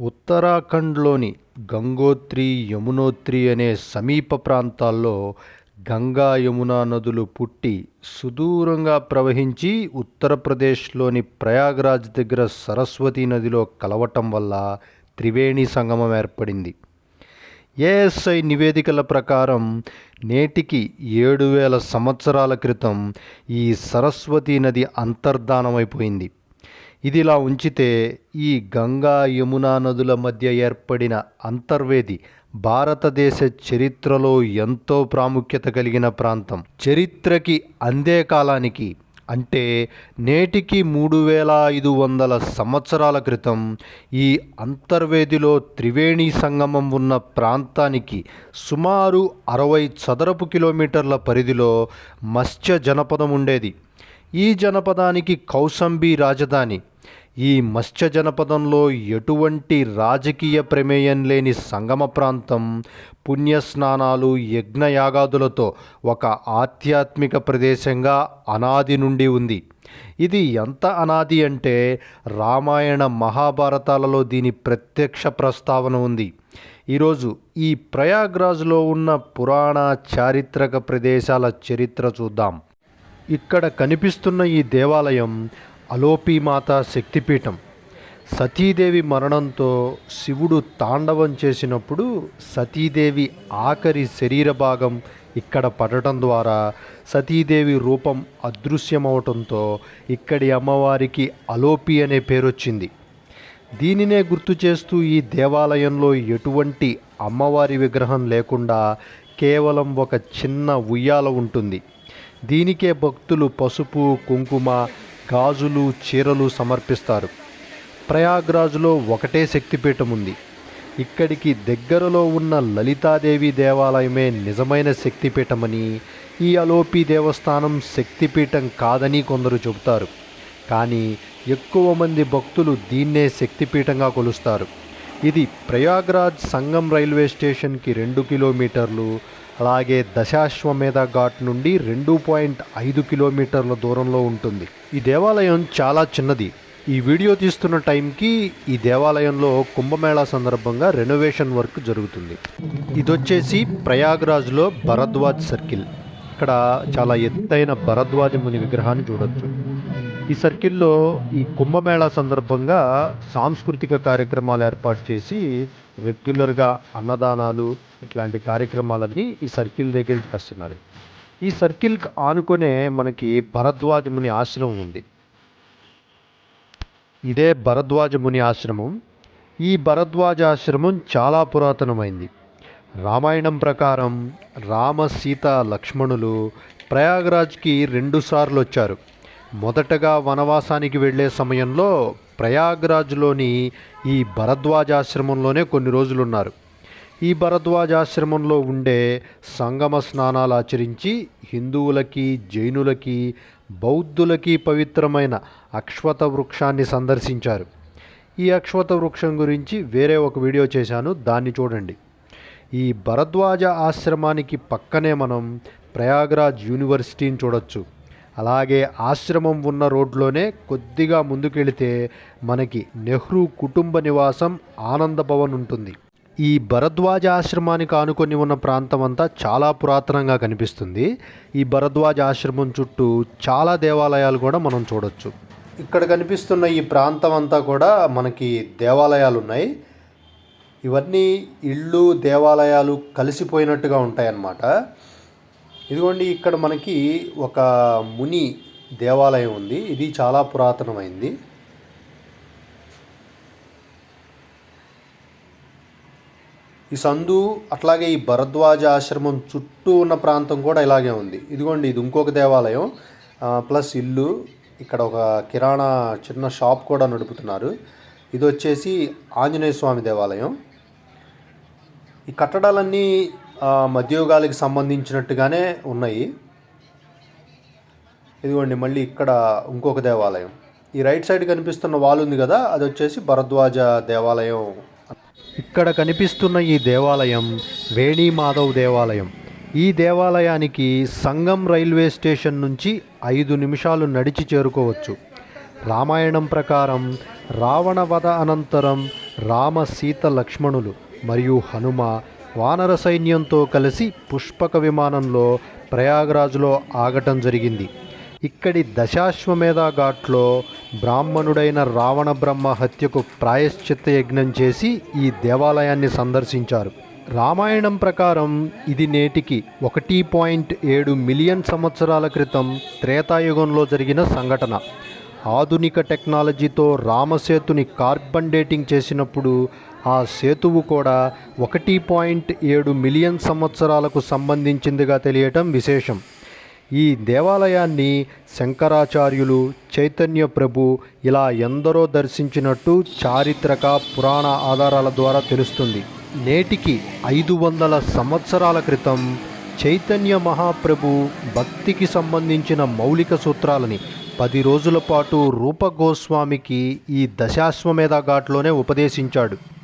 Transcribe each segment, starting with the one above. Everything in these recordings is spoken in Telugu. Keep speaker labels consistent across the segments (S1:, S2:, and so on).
S1: ఉత్తరాఖండ్లోని గంగోత్రి యమునోత్రి అనే సమీప ప్రాంతాల్లో గంగా యమునా నదులు పుట్టి సుదూరంగా ప్రవహించి ఉత్తరప్రదేశ్లోని ప్రయాగ్రాజ్ దగ్గర సరస్వతీ నదిలో కలవటం వల్ల త్రివేణి సంగమం ఏర్పడింది. ఏఎస్ఐ నివేదికల ప్రకారం నేటికి ఏడు వేల సంవత్సరాల క్రితం ఈ సరస్వతీ నది అంతర్ధానమైపోయింది. ఇదిలా ఉంచితే ఈ గంగా యమునా నదుల మధ్య ఏర్పడిన అంతర్వేది భారతదేశ చరిత్రలో ఎంతో ప్రాముఖ్యత కలిగిన ప్రాంతం. చరిత్రకి అందే కాలానికి అంటే నేటికి మూడు వేల ఐదు వందల సంవత్సరాల క్రితం ఈ అంతర్వేదిలో త్రివేణి సంగమం ఉన్న ప్రాంతానికి సుమారు అరవై చదరపు కిలోమీటర్ల పరిధిలో మత్స్య జనపదం ఉండేది. ఈ జనపదానికి కౌసంబి రాజధాని ఈ మత్స్య జనపదంలో ఎటువంటి రాజకీయ ప్రమేయం లేని సంగమ ప్రాంతం పుణ్యస్నానాలు యజ్ఞయాగాదులతో ఒక ఆధ్యాత్మిక ప్రదేశంగా అనాది నుండి ఉంది. ఇది ఎంత అనాది అంటే రామాయణ మహాభారతాలలో దీని ప్రత్యక్ష ప్రస్తావన ఉంది. ఈరోజు ఈ ప్రయాగ్రాజ్లో ఉన్న పురాణ చారిత్రక ప్రదేశాల చరిత్ర చూద్దాం. ఇక్కడ కనిపిస్తున్న ఈ దేవాలయం అలోపీమాత శక్తిపీఠం. సతీదేవి మరణంతో శివుడు తాండవం చేసినప్పుడు సతీదేవి ఆఖరి శరీర భాగం ఇక్కడ పడటం ద్వారా సతీదేవి రూపం అదృశ్యమవటంతో ఇక్కడి అమ్మవారికి అలోపి అనే పేరొచ్చింది. దీనినే గుర్తు చేస్తూ ఈ దేవాలయంలో ఎటువంటి అమ్మవారి విగ్రహం లేకుండా కేవలం ఒక చిన్న ఉయ్యాల ఉంటుంది. దీనికే భక్తులు పసుపు కుంకుమ గాజులు చీరలు సమర్పిస్తారు. ప్రయాగ్రాజ్లో ఒకటే శక్తిపీఠం ఉంది. ఇక్కడికి దగ్గరలో ఉన్న లలితాదేవి దేవాలయమే నిజమైన శక్తిపీఠమని ఈ అలోపి దేవస్థానం శక్తిపీఠం కాదని కొందరు చెబుతారు. కానీ ఎక్కువ మంది భక్తులు దీన్నే శక్తిపీఠంగా కొలుస్తారు. ఇది ప్రయాగ్రాజ్ సంగం రైల్వే స్టేషన్కి రెండు కిలోమీటర్లు అలాగే దశాశ్వమేధ ఘాట్ నుండి రెండు పాయింట్ ఐదు కిలోమీటర్ల దూరంలో ఉంటుంది. ఈ దేవాలయం చాలా చిన్నది. ఈ వీడియో తీస్తున్న టైంకి ఈ దేవాలయంలో కుంభమేళా సందర్భంగా రెనోవేషన్ వర్క్ జరుగుతుంది. ఇది వచ్చేసి ప్రయాగ్రాజ్లో భరద్వాజ్ సర్కిల్ ఇక్కడ చాలా ఎత్తైన భరద్వాజ ముని విగ్రహాన్ని చూడొచ్చు. ఈ సర్కిల్లో ఈ కుంభమేళా సందర్భంగా సాంస్కృతిక కార్యక్రమాలు ఏర్పాటు చేసి రెగ్యులర్గా అన్నదానాలు ఇట్లాంటి కార్యక్రమాలన్నీ ఈ సర్కిల్ దగ్గర చేస్తున్నారు. ఈ సర్కిల్కి ఆనుకునే మనకి భరద్వాజ ముని ఆశ్రమం ఉంది. ఇదే భరద్వాజ ముని ఆశ్రమం. ఈ భరద్వాజ ఆశ్రమం చాలా పురాతనమైంది. రామాయణం ప్రకారం రామ సీత లక్ష్మణులు ప్రయాగరాజ్కి రెండుసార్లు వచ్చారు. మొదటగా వనవాసానికి వెళ్ళే సమయంలో ప్రయాగ్రాజ్లోని ఈ భరద్వాజాశ్రమంలోనే కొన్ని రోజులు ఉన్నారు ఈ భరద్వాజాశ్రమంలో ఉండే సంగమ స్నానాలు ఆచరించి హిందువులకి జైనులకి బౌద్ధులకి పవిత్రమైన అక్షవత వృక్షాన్ని సందర్శించారు. ఈ అక్షవత వృక్షం గురించి వేరే ఒక వీడియో చేశాను దాన్ని చూడండి. ఈ భరద్వాజ ఆశ్రమానికి పక్కనే మనం ప్రయాగ్రాజ్ యూనివర్సిటీని చూడొచ్చు. అలాగే ఆశ్రమం ఉన్న రోడ్లోనే కొద్దిగా ముందుకెళితే మనకి నెహ్రూ కుటుంబ నివాసం ఆనంద భవన్ ఉంటుంది. ఈ భరద్వాజ ఆశ్రమానికి ఆనుకొని ఉన్న ప్రాంతం అంతా చాలా పురాతనంగా కనిపిస్తుంది. ఈ భరద్వాజ ఆశ్రమం చుట్టూ చాలా దేవాలయాలు కూడా మనం చూడొచ్చు. ఇక్కడ కనిపిస్తున్న ఈ ప్రాంతం అంతా కూడా మనకి దేవాలయాలు ఉన్నాయి ఇవన్నీ ఇళ్ళు దేవాలయాలు కలిసిపోయినట్టుగా ఉంటాయన్నమాట. ఇదిగోండి ఇక్కడ మనకి ఒక ముని దేవాలయం ఉంది. ఇది చాలా పురాతనమైంది. ఈ సందు అట్లాగే ఈ భరద్వాజ ఆశ్రమం చుట్టూ ఉన్న ప్రాంతం కూడా ఇలాగే ఉంది. ఇదిగోండి ఇది ఇంకొక దేవాలయం. ప్లస్ ఇల్లు ఇక్కడ ఒక కిరాణా చిన్న షాప్ కూడా నడుపుతున్నారు. ఇది వచ్చేసి ఆంజనేయ స్వామి దేవాలయం. ఈ కట్టడాలన్నీ మధ్యయుగాలకి సంబంధించినట్టుగానే ఉన్నాయి. ఇదిగోండి మళ్ళీ ఇక్కడ ఇంకొక దేవాలయం. ఈ రైట్ సైడ్ కనిపిస్తున్న వాల్ ఉంది కదా అది వచ్చేసి భరద్వాజ దేవాలయం. ఇక్కడ కనిపిస్తున్న ఈ దేవాలయం వేణీమాధవ్ దేవాలయం. ఈ దేవాలయానికి సంగం రైల్వే స్టేషన్ నుంచి ఐదు నిమిషాలు నడిచి చేరుకోవచ్చు. రామాయణం ప్రకారం రావణ వధ అనంతరం రామ సీత లక్ష్మణులు మరియు హనుమ వానర సైన్యంతో కలిసి పుష్పక విమానంలో ప్రయాగరాజులో ఆగటం జరిగింది. ఇక్కడి దశాశ్వమేధ ఘాట్లో బ్రాహ్మణుడైన రావణ బ్రహ్మ హత్యకు ప్రాయశ్చిత్త యజ్ఞం చేసి ఈ దేవాలయాన్ని సందర్శించారు. రామాయణం ప్రకారం ఇది నేటికి ఒకటి పాయింట్ ఏడు మిలియన్ సంవత్సరాల క్రితం త్రేతాయుగంలో జరిగిన సంఘటన. ఆధునిక టెక్నాలజీతో రామసేతుని కార్బన్ డేటింగ్ చేసినప్పుడు ఆ సేతువు కూడా ఒకటి పాయింట్ ఏడు మిలియన్ సంవత్సరాలకు సంబంధించిందిగా తెలియటం విశేషం. ఈ దేవాలయాన్ని శంకరాచార్యులు చైతన్య ప్రభు ఇలా ఎందరో దర్శించినట్టు చారిత్రక పురాణ ఆధారాల ద్వారా తెలుస్తుంది. నేటికి ఐదు వందల సంవత్సరాల క్రితం చైతన్య మహాప్రభు భక్తికి సంబంధించిన మౌలిక సూత్రాలని పది రోజుల పాటు రూపగోస్వామికి ఈ దశాశ్వమేధ ఘాట్లోనే ఉపదేశించాడు.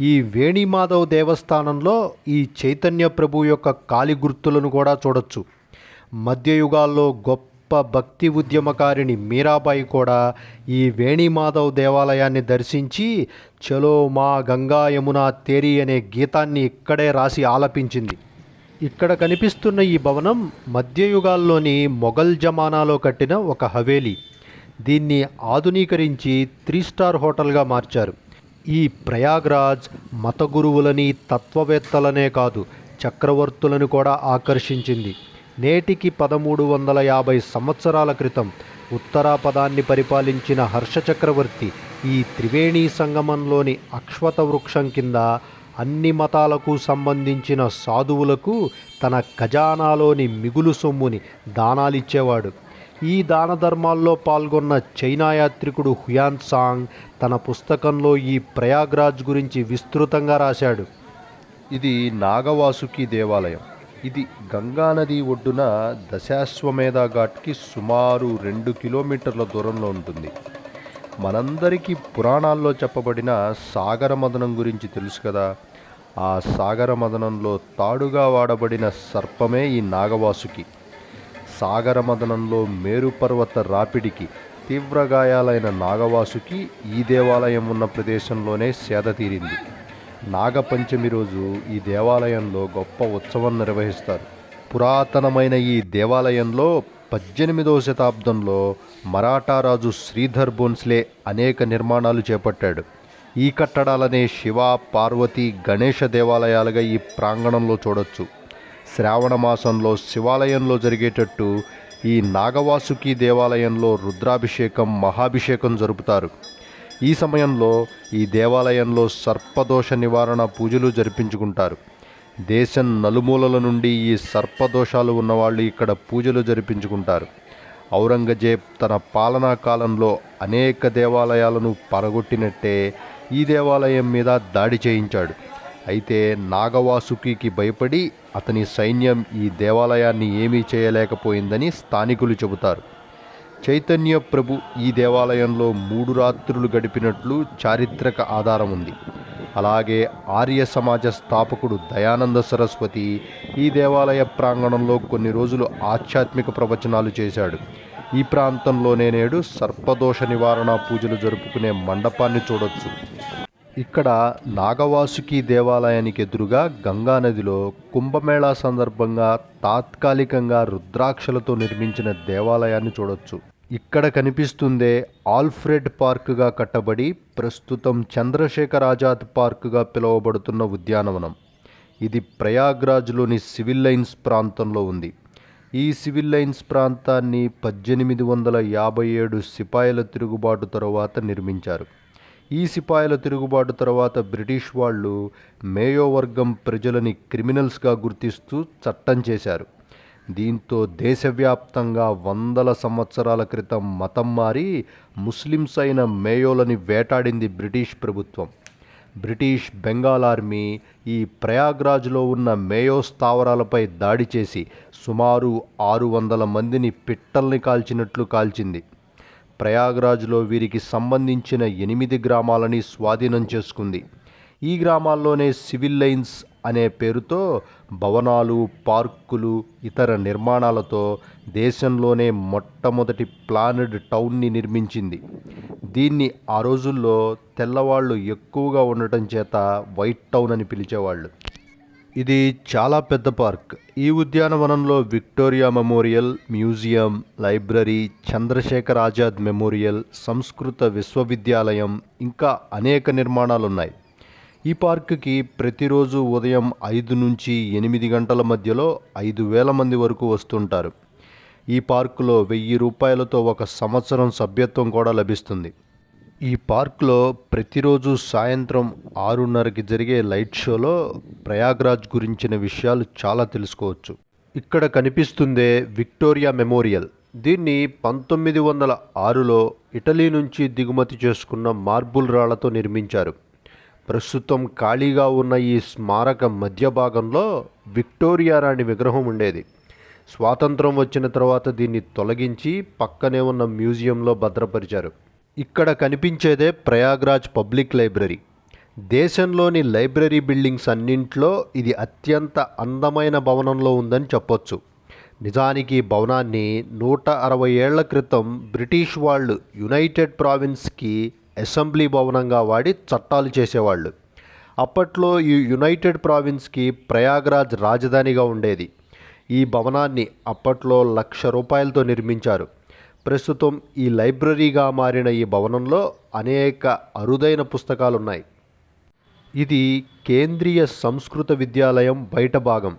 S1: ఈ వేణిమాధవ్ దేవస్థానంలో ఈ చైతన్య ప్రభు యొక్క కాలి గుర్తులను కూడా చూడొచ్చు. మధ్యయుగాల్లో గొప్ప భక్తి ఉద్యమకారిణి మీరాబాయి కూడా ఈ వేణిమాధవ్ దేవాలయాన్ని దర్శించి చలో మా గంగా యమున తేరి అనే గీతాన్ని ఇక్కడే రాసి ఆలపించింది. ఇక్కడ కనిపిస్తున్న ఈ భవనం మధ్యయుగాల్లోని మొఘల్ జమానాలో కట్టిన ఒక హవేలీ. దీన్ని ఆధునీకరించి త్రీ స్టార్ హోటల్గా మార్చారు. ఈ ప్రయాగ్రాజ్ మత గురువులని తత్వవేత్తలనే కాదు చక్రవర్తులను కూడా ఆకర్షించింది. నేటికి పదమూడు వందల యాభై సంవత్సరాల క్రితం ఉత్తరాపదాన్ని పరిపాలించిన హర్ష చక్రవర్తి ఈ త్రివేణి సంగమంలోని అశ్వత వృక్షం కింద అన్ని మతాలకు సంబంధించిన సాధువులకు తన ఖజానాలోని మిగులు సొమ్ముని దానాలిచ్చేవాడు. ఈ దాన ధర్మాల్లో పాల్గొన్న చైనా యాత్రికుడు హుయాన్ సాంగ్ తన పుస్తకంలో ఈ ప్రయాగ్రాజ్ గురించి విస్తృతంగా రాశాడు.
S2: ఇది నాగవాసుకి దేవాలయం. ఇది గంగానది ఒడ్డున దశాశ్వమేధ ఘాట్కి సుమారు రెండు కిలోమీటర్ల దూరంలో ఉంటుంది. మనందరికీ పురాణాల్లో చెప్పబడిన సాగర మదనం గురించి తెలుసు కదా. ఆ సాగర మదనంలో తాడుగా వాడబడిన సర్పమే ఈ నాగవాసుకి. సాగర మదనంలో మేరుపర్వత రాపిడికి తీవ్ర గాయాలైన నాగవాసుకి ఈ దేవాలయం ఉన్న ప్రదేశంలోనే సేద తీరింది. నాగపంచమి రోజు ఈ దేవాలయంలో గొప్ప ఉత్సవం నిర్వహిస్తారు. పురాతనమైన ఈ దేవాలయంలో పద్దెనిమిదవ శతాబ్దంలో మరాఠా రాజు శ్రీధర్ బోన్స్లే అనేక నిర్మాణాలు చేపట్టాడు. ఈ కట్టడాలనే శివ పార్వతి గణేష దేవాలయాలుగా ఈ ప్రాంగణంలో చూడొచ్చు. శ్రావణ మాసంలో శివాలయంలో జరిగేటట్టు ఈ నాగవాసుకి దేవాలయంలో రుద్రాభిషేకం మహాభిషేకం జరుపుతారు. ఈ సమయంలో ఈ దేవాలయంలో సర్పదోష నివారణ పూజలు జరిపించుకుంటారు. దేశం నలుమూలల నుండి ఈ సర్పదోషాలు ఉన్నవాళ్ళు ఇక్కడ పూజలు జరిపించుకుంటారు. ఔరంగజేబ్ తన పాలనా కాలంలో అనేక దేవాలయాలను పరగొట్టినట్టే ఈ దేవాలయం మీద దాడి చేయించాడు. అయితే నాగవాసుకి భయపడి అతని సైన్యం ఈ దేవాలయాన్ని ఏమీ చేయలేకపోయిందని స్థానికులు చెబుతారు. చైతన్య ప్రభు ఈ దేవాలయంలో మూడు రాత్రులు గడిపినట్లు చారిత్రక ఆధారం ఉంది. అలాగే ఆర్య సమాజ స్థాపకుడు దయానంద సరస్వతి ఈ దేవాలయ ప్రాంగణంలో కొన్ని రోజులు ఆధ్యాత్మిక ప్రవచనాలు చేశాడు. ఈ ప్రాంతంలోనే నేడు సర్పదోష నివారణ పూజలు జరుపుకునే మండపాన్ని చూడొచ్చు. ఇక్కడ నాగవాసుకి దేవాలయానికి ఎదురుగా గంగానదిలో కుంభమేళా సందర్భంగా తాత్కాలికంగా రుద్రాక్షలతో నిర్మించిన దేవాలయాన్ని చూడొచ్చు. ఇక్కడ కనిపిస్తుందే ఆల్ఫ్రెడ్ పార్కుగా కట్టబడి ప్రస్తుతం చంద్రశేఖర్ ఆజాద్ పార్కుగా పిలువబడుతున్న ఉద్యానవనం. ఇది ప్రయాగ్రాజ్లోని సివిల్ లైన్స్ ప్రాంతంలో ఉంది. ఈ సివిల్ లైన్స్ ప్రాంతాన్ని పద్దెనిమిది వందల యాభై ఏడు సిపాయిల తిరుగుబాటు తరువాత నిర్మించారు. ఈ సిపాయిల తిరుగుబాటు తర్వాత బ్రిటిష్ వాళ్ళు మేయో వర్గం ప్రజలని క్రిమినల్స్గా గుర్తిస్తూ చట్టం చేశారు. దీంతో దేశవ్యాప్తంగా వందల సంవత్సరాల క్రితం మతం మారి ముస్లిమ్స్ అయిన మేయోలని వేటాడింది బ్రిటిష్ ప్రభుత్వం. బ్రిటిష్ బెంగాల్ ఆర్మీ ఈ ప్రయాగ్రాజ్లో ఉన్న మేయో స్థావరాలపై దాడి చేసి సుమారు ఆరు వందల మందిని పిట్టల్ని కాల్చినట్లు కాల్చింది. ప్రయాగ్రాజ్లో వీరికి సంబంధించిన ఎనిమిది గ్రామాలని స్వాధీనం చేసుకుంది. ఈ గ్రామాల్లోనే సివిల్ లైన్స్ అనే పేరుతో భవనాలు పార్కులు ఇతర నిర్మాణాలతో దేశంలోనే మొట్టమొదటి ప్లానెడ్ టౌన్ని నిర్మించింది. దీన్ని ఆ రోజుల్లో తెల్లవాళ్ళు ఎక్కువగా ఉండటం చేత వైట్ టౌన్ అని పిలిచేవాళ్ళు. ఇది చాలా పెద్ద పార్క్. ఈ ఉద్యానవనంలో Victoria memorial museum library Chandrashekhar Azad memorial సంస్కృత విశ్వవిద్యాలయం ఇంకా అనేక నిర్మాణాలు ఉన్నాయి ఈ పార్కుకి ప్రతిరోజు ఉదయం ఐదు నుంచి ఎనిమిది గంటల మధ్యలో ఐదు వేల మంది వరకు వస్తుంటారు. ఈ పార్కులో వెయ్యి రూపాయలతో ఒక సంవత్సరం సభ్యత్వం కూడా లభిస్తుంది. ఈ పార్క్లో ప్రతిరోజు సాయంత్రం ఆరున్నరకి జరిగే లైట్ షోలో ప్రయాగ్రాజ్ గురించిన విషయాలు చాలా తెలుసుకోవచ్చు. ఇక్కడ కనిపిస్తుందే విక్టోరియా మెమోరియల్. దీన్ని పంతొమ్మిది వందల ఆరులో ఇటలీ నుంచి దిగుమతి చేసుకున్న మార్బుల్ రాళ్ళతో నిర్మించారు. ప్రస్తుతం ఖాళీగా ఉన్న ఈ స్మారక మధ్య భాగంలో విక్టోరియా రాణి విగ్రహం ఉండేది. స్వాతంత్రం వచ్చిన తర్వాత దీన్ని తొలగించి పక్కనే ఉన్న మ్యూజియంలో భద్రపరిచారు. ఇక్కడ కనిపించేదే ప్రయాగ్రాజ్ పబ్లిక్ లైబ్రరీ. దేశంలోని లైబ్రరీ బిల్డింగ్స్ అన్నింట్లో ఇది అత్యంత అందమైన భవనంలో ఉందని చెప్పొచ్చు. నిజానికి ఈ భవనాన్ని నూట అరవై ఏళ్ళ క్రితం బ్రిటిష్ వాళ్ళు యునైటెడ్ ప్రావిన్స్కి అసెంబ్లీ భవనంగా వాడి చట్టాలు చేసేవాళ్ళు. అప్పట్లో ఈ యునైటెడ్ ప్రావిన్స్కి ప్రయాగ్రాజ్ రాజధానిగా ఉండేది. ఈ భవనాన్ని అప్పట్లో లక్ష రూపాయలతో నిర్మించారు. ప్రస్తుతం ఈ లైబ్రరీగా మారిన ఈ భవనంలో అనేక అరుదైన పుస్తకాలున్నాయి. ఇది కేంద్రీయ సంస్కృత విద్యాలయం బయట భాగం.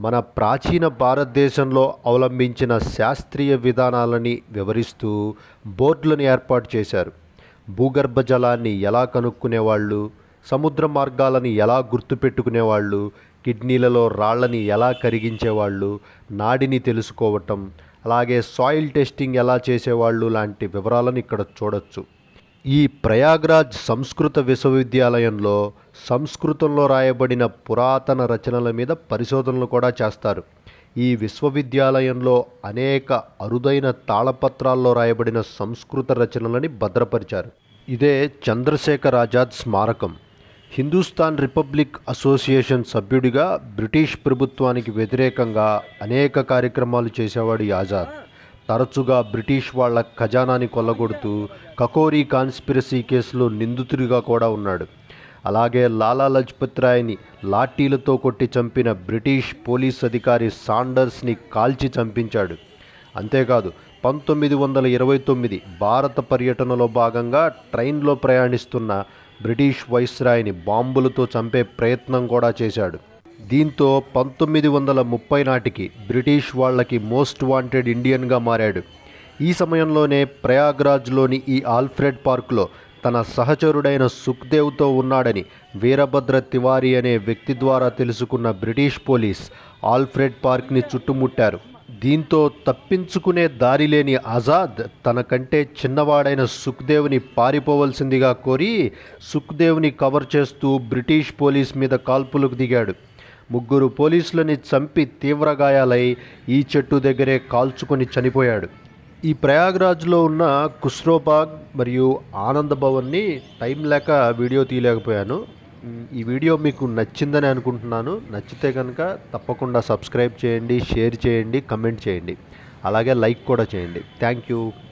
S2: మన ప్రాచీన భారతదేశంలో అవలంబించిన శాస్త్రీయ విధానాలని వివరిస్తూ బోర్డులను ఏర్పాటు చేశారు. భూగర్భ జలాన్ని ఎలా కనుక్కునేవాళ్ళు సముద్ర మార్గాలను ఎలా గుర్తుపెట్టుకునేవాళ్ళు కిడ్నీలలో రాళ్ళని ఎలా కరిగించేవాళ్ళు నాడిని తెలుసుకోవటం అలాగే సాయిల్ టెస్టింగ్ ఎలా చేసేవాళ్ళు లాంటి వివరాలను ఇక్కడ చూడొచ్చు. ఈ ప్రయాగ్రాజ్ సంస్కృత విశ్వవిద్యాలయంలో సంస్కృతంలో రాయబడిన పురాతన రచనల మీద పరిశోధనలు కూడా చేస్తారు. ఈ విశ్వవిద్యాలయంలో అనేక అరుదైన తాళపత్రాల్లో రాయబడిన సంస్కృత రచనలని భద్రపరిచారు. ఇదే చంద్రశేఖర్ ఆజాద్ స్మారకం. హిందుస్థాన్ రిపబ్లిక్ అసోసియేషన్ సభ్యుడిగా బ్రిటిష్ ప్రభుత్వానికి వ్యతిరేకంగా అనేక కార్యక్రమాలు చేసేవాడు ఆజాద్ తరచుగా బ్రిటిష్ వాళ్ళ ఖజానాని కొల్లగొడుతూ కకోరీ కాన్స్పిరసీ కేసులో నిందితుడిగా కూడా ఉన్నాడు. అలాగే లాలా లజ్పత్ రాయ్ని లాఠీలతో కొట్టి చంపిన బ్రిటిష్ పోలీస్ అధికారి సాండర్స్ని కాల్చి చంపించాడు. అంతేకాదు పంతొమ్మిది వందల ఇరవై తొమ్మిది భారత పర్యటనలో భాగంగా ట్రైన్లో ప్రయాణిస్తున్న బ్రిటిష్ వైస్రాయ్ని బాంబులతో చంపే ప్రయత్నం కూడా చేశాడు. దీంతో పంతొమ్మిది వందల ముప్పై నాటికి బ్రిటిష్ వాళ్ళకి మోస్ట్ వాంటెడ్ ఇండియన్గా మారాడు. ఈ సమయంలోనే ప్రయాగ్రాజ్లోని ఈ ఆల్ఫ్రెడ్ పార్క్లో తన సహచరుడైన సుఖ్దేవ్తో ఉన్నాడని వీరభద్ర తివారీ అనే వ్యక్తి ద్వారా తెలుసుకున్న బ్రిటిష్ పోలీస్ ఆల్ఫ్రెడ్ పార్క్ని చుట్టుముట్టారు. దీంతో తప్పించుకునే దారిలేని ఆజాద్ తన కంటే చిన్నవాడైన సుఖ్దేవ్ని పారిపోవలసిందిగా కోరి సుఖ్దేవ్ని కవర్ చేస్తూ బ్రిటిష్ పోలీస్ మీద కాల్పులకు దిగాడు. ముగ్గురు పోలీసులని చంపి తీవ్ర గాయాలై ఈ చెట్టు దగ్గరే కాల్చుకొని చనిపోయాడు. ఈ ప్రయాగ్రాజ్లో ఉన్న కుస్రోబాగ్ మరియు ఆనంద్ భవన్ని టైం లేక వీడియో తీయలేకపోయాను. ఈ వీడియో మీకు నచ్చిందని అనుకుంటున్నాను. నచ్చితే కనుక తప్పకుండా సబ్స్క్రైబ్ చేయండి షేర్ చేయండి కమెంట్ చేయండి. అలాగే లైక్ కూడా చేయండి. Thank you.